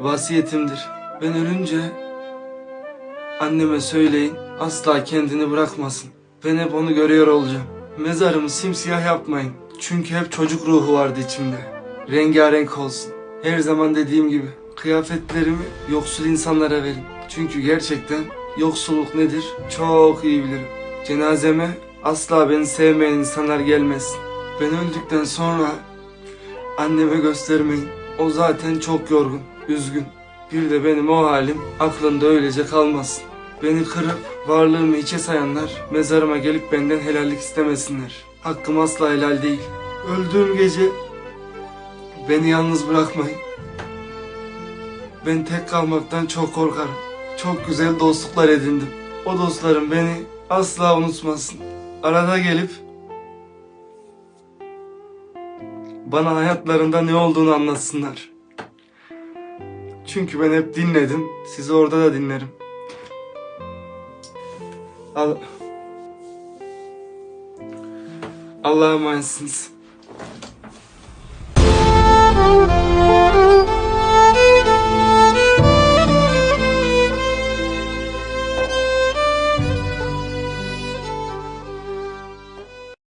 vasiyetimdir. Ben ölünce anneme söyleyin asla kendini bırakmasın. Ben hep onu görüyor olacağım. Mezarımı simsiyah yapmayın. Çünkü hep çocuk ruhu vardı içimde. Rengarenk olsun. Her zaman dediğim gibi kıyafetlerimi yoksul insanlara verin. Çünkü gerçekten yoksulluk nedir çok iyi bilirim. Cenazeme asla beni sevmeyen insanlar gelmesin. Ben öldükten sonra anneme göstermeyin. O zaten çok yorgun, üzgün. Bir de benim o halim aklında öylece kalmasın. Beni kırıp varlığımı hiçe sayanlar mezarıma gelip benden helallik istemesinler. Hakkım asla helal değil. Öldüğüm gece beni yalnız bırakmayın. Ben tek kalmaktan çok korkarım. Çok güzel dostluklar edindim. O dostlarım beni asla unutmasın. Arada gelip bana hayatlarında ne olduğunu anlatsınlar. Çünkü ben hep dinledim. Sizi orada da dinlerim. Al Allah'a emanetsiniz.